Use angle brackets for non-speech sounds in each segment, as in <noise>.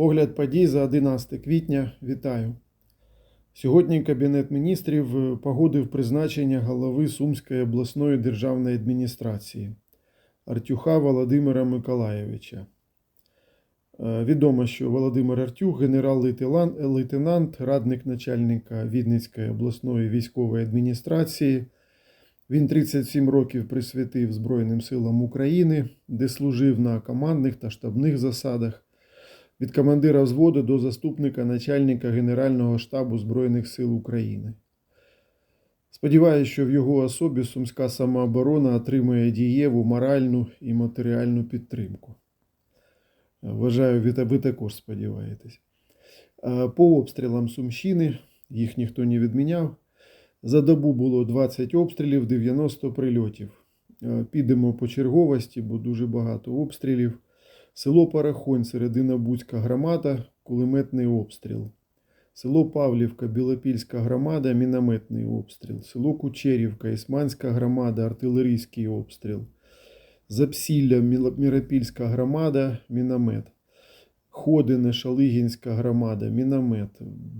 Огляд подій за 11 квітня. Вітаю. Сьогодні Кабінет міністрів е, погодив призначення голови Сумської обласної державної адміністрації Артюха Володимира Миколаєвича. Е, Відомо, що Володимир Артюх, генерал-лейтенант, радник начальника Відницької обласної військової адміністрації. Він 37 років присвятив Збройним силам України, де служив на командних та штабних засадах від командира взводу до заступника начальника Генерального штабу Збройних сил України. Сподіваюся, що в його особі Сумська самооборона отримує дієву моральну і матеріальну підтримку. Вважаю, ви також сподіваєтесь. По обстрілам Сумщини їх ніхто не відміняв. За добу було 20 обстрілів, 90 прильотів. Підемо по черговості, бо дуже багато обстрілів. Село Парахонь, середина Буцька громада, кулеметний обстріл. Село Павлівка, Білопільська громада, мінометний обстріл. Село Кучерівка, Ісманська громада, артилерійський обстріл. Запсілля, Міропільська громада, міномет. Ходине, Шалигінська громада, міномет.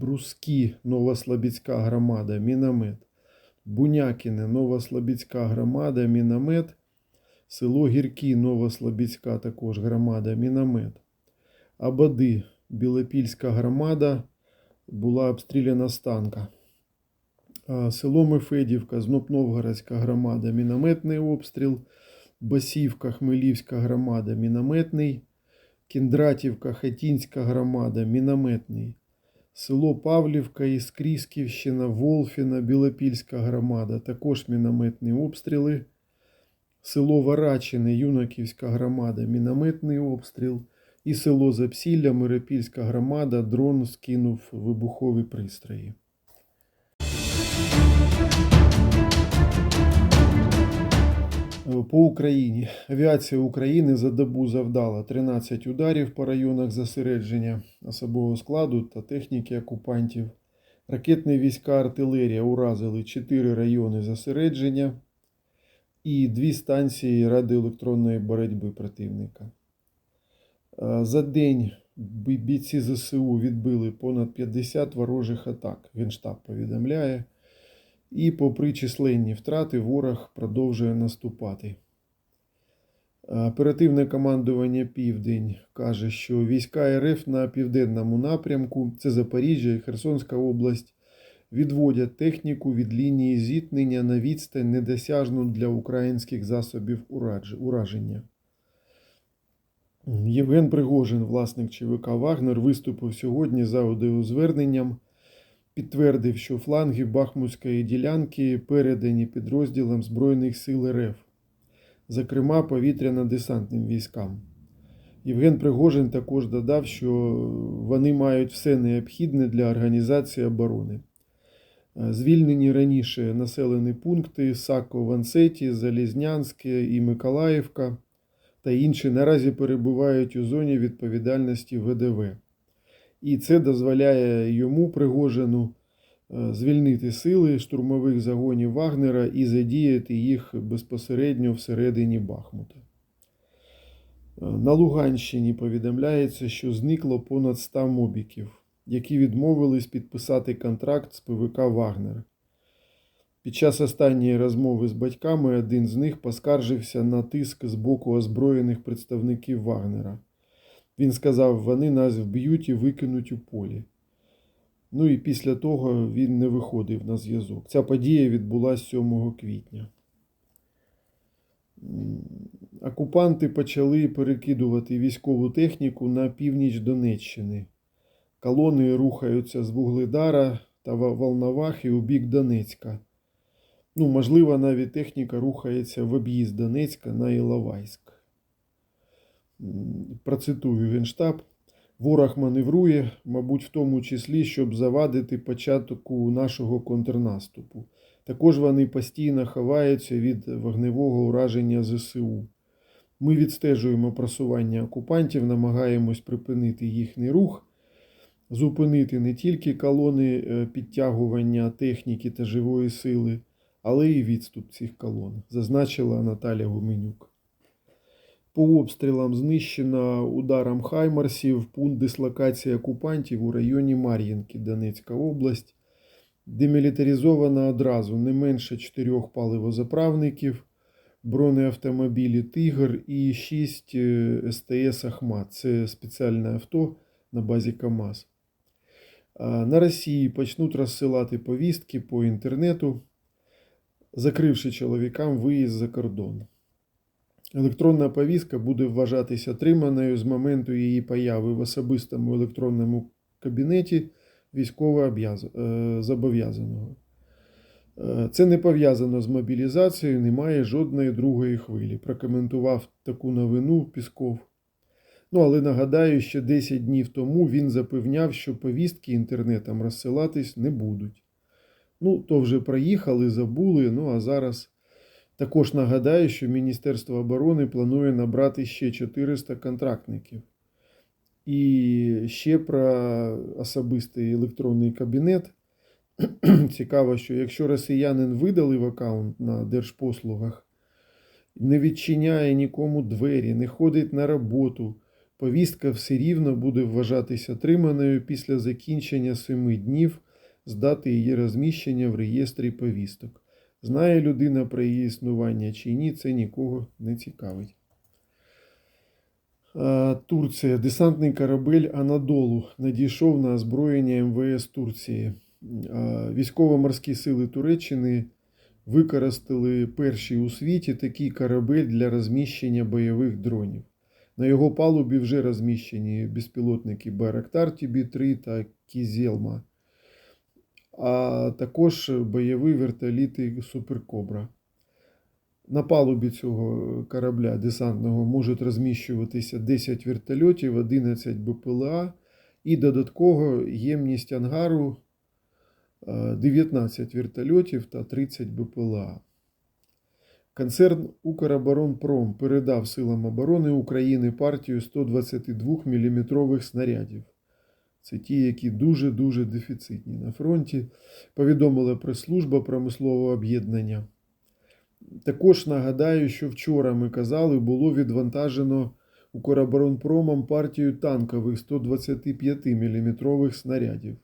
Бруски, Новослобідська громада, міномет. Бунякіне, Новослобідська громада, міномет. Село Гіркі, Новослобідська також громада, міномет. Абади, Білопільська громада, була обстріляна з танка. Село Мефедівка, Знопновгородська громада, мінометний обстріл. Басівка, Хмелівська громада, мінометний. Кіндратівка, Хатінська громада, мінометний. Село Павлівка, Іскрісківщина, Волфіна, Білопільська громада, також мінометні обстріли. Село Варачине, Юнаківська громада, мінометний обстріл. І село Запсілля, Миропільська громада, дрон скинув вибухові пристрої. По Україні. Авіація України за добу завдала 13 ударів по районах зосередження особового складу та техніки окупантів. Ракетні війська артилерія уразили 4 райони зосередження і дві станції радіоелектронної боротьби противника. Е, За день бійці ЗСУ відбили понад 50 ворожих атак. Генштаб повідомляє. І, попри численні втрати, ворог продовжує наступати. Е, Оперативне командування Південь каже, що війська РФ на південному напрямку, це Запоріжжя і Херсонська область, відводять техніку від лінії зіткнення на відстань недосяжну для українських засобів ураження. Євген Пригожин, власник ЧВК Вагнер, виступив сьогодні за аудіозверненням підтвердив, що фланги Бахмутської ділянки передані підрозділам Збройних сил РФ, зокрема повітряно-десантним військам. Євген Пригожин також додав, що вони мають все необхідне для організації оборони. Е, Звільнені раніше населені пункти Сако, Вансеті, Залізнянське і Миколаївка та інші наразі перебувають у зоні відповідальності ВДВ. І це дозволяє йому Пригожину е, звільнити сили штурмових загонів Вагнера і задіяти їх безпосередньо всередині Бахмута. Е, На Луганщині повідомляється, що зникло понад 100 мобіків, які відмовились підписати контракт з ПВК Вагнер. Під час останньої розмови з батьками один з них поскаржився на тиск з боку озброєних представників Вагнера. Він сказав, вони нас вб'ють і викинуть у полі. Ну і після того він не виходив на зв'язок. Ця подія відбулася 7 квітня. Окупанти почали перекидувати військову техніку на північ Донеччини. Колони рухаються з Вугледара та Ва- Волновахи у бік Донецька. Ну, можливо, навіть техніка рухається в об'їзд Донецька на Іловайськ. Процитую Генштаб. Ворог маневрує, мабуть, в тому числі, щоб завадити початку нашого контрнаступу. Також вони постійно ховаються від вогневого ураження ЗСУ. Ми відстежуємо просування окупантів, намагаємось припинити їхній рух, зупинити не тільки колони е, підтягування техніки та живої сили, але й відступ цих колон, зазначила Наталя Гуменюк. По обстрілам знищено ударом Хаймарсів пункт дислокації окупантів у районі Мар'їнки, Донецька область. Демілітаризовано одразу не менше чотирьох паливозаправників, бронеавтомобілі Тигр і 6 СТС Ахмат. Це спеціальне авто на базі КАМАЗ. На Росії почнуть розсилати повістки по інтернету, закривши чоловікам виїзд за кордон. Електронна повістка буде вважатися отриманою з моменту її появи в особистому електронному кабінеті військово зобов'язаного. Е, Це не пов'язано з мобілізацією, немає жодної другої хвилі. Прокоментував таку новину Пісков. Ну, але нагадаю, що 10 днів тому він запевняв, що повістки інтернетом розсилатись не будуть. Ну, то вже проїхали, забули. Ну а зараз також нагадаю, що Міністерство оборони планує набрати ще 400 контрактників. І ще про особистий електронний кабінет. <clears throat> Цікаво, що якщо росіянин видалив аккаунт на держпослугах, не відчиняє нікому двері, не ходить на роботу, повістка все рівно буде вважатися отриманою після закінчення 7 днів з дати її розміщення в реєстрі повісток. Знає людина про її існування чи ні, це нікого не цікавить. Турція. Десантний корабель Анадолу надійшов на озброєння МВС Турції. Військово-морські сили Туреччини використали перший у світі такий корабель для розміщення бойових дронів. На його палубі вже розміщені безпілотники Байрактар TB3 та Кізелма, а також бойові вертоліти Суперкобра. На палубі цього корабля десантного можуть розміщуватися 10 вертольотів, 11 БПЛА і додатково ємність ангару 19 вертольотів та 30 БПЛА. Концерн Укроборонпром передав Силам оборони України партію 122 мм снарядів. Це ті, які дуже-дуже дефіцитні на фронті. Повідомила прес-служба промислового об'єднання. Також нагадаю, що вчора ми казали, було відвантажено Укроборонпромом партію танкових 125 мм снарядів.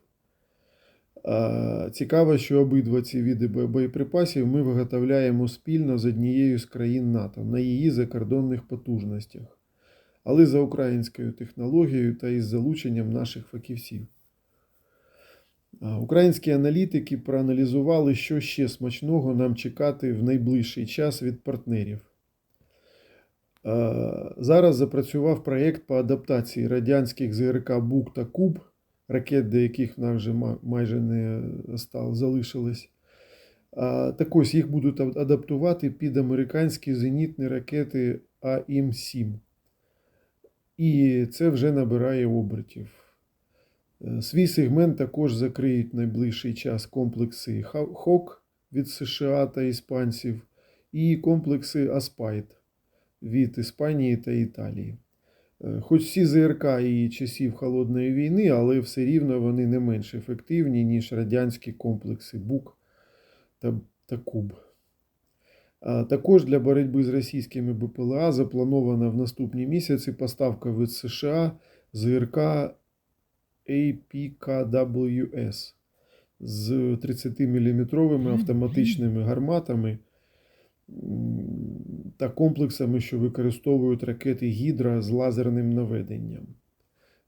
Цікаво, що обидва ці види боєприпасів ми виготовляємо спільно з однією з країн НАТО на її закордонних потужностях, але за українською технологією та із залученням наших фахівців. Українські аналітики проаналізували, що ще смачного нам чекати в найближчий час від партнерів. Зараз запрацював проєкт по адаптації радянських ЗРК Бук та Куб, ракет, до яких нам вже майже не залишилось. Так ось їх будуть адаптувати під американські зенітні ракети АІМ-7. І це вже набирає обертів. Свій сегмент також закриють в найближчий час комплекси ХОК від США та іспанців і комплекси Аспайт від Іспанії та Італії. Хоч всі ЗРК і часів Холодної війни, але все рівно вони не менш ефективні, ніж радянські комплекси БУК та, та Куб. А також для боротьби з російськими БПЛА запланована в наступні місяці поставка від США ЗРК APKWS з 30-мм автоматичними гарматами та комплексами, що використовують ракети Гідра з лазерним наведенням.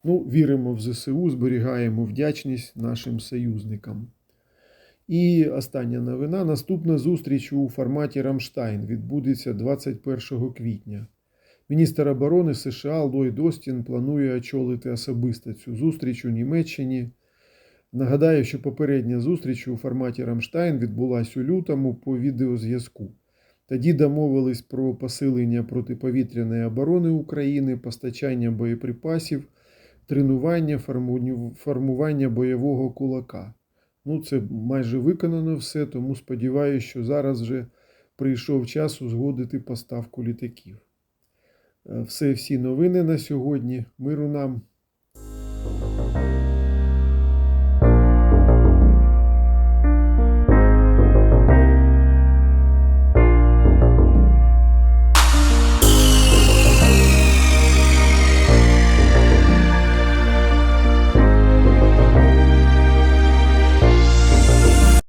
Ну, Віримо в ЗСУ, зберігаємо вдячність нашим союзникам. І остання новина. Наступна зустріч у форматі Рамштайн відбудеться 21 квітня. Міністр оборони США Ллойд Остін планує очолити особисто цю зустріч у Німеччині. Нагадаю, що попередня зустріч у форматі Рамштайн відбулася у лютому по відеозв'язку. Тоді домовились про посилення протиповітряної оборони України, постачання боєприпасів, тренування, формування бойового кулака. Ну, це майже виконано все, тому сподіваюся, що зараз вже прийшов час узгодити поставку літаків. Все, всі новини на сьогодні. Миру нам.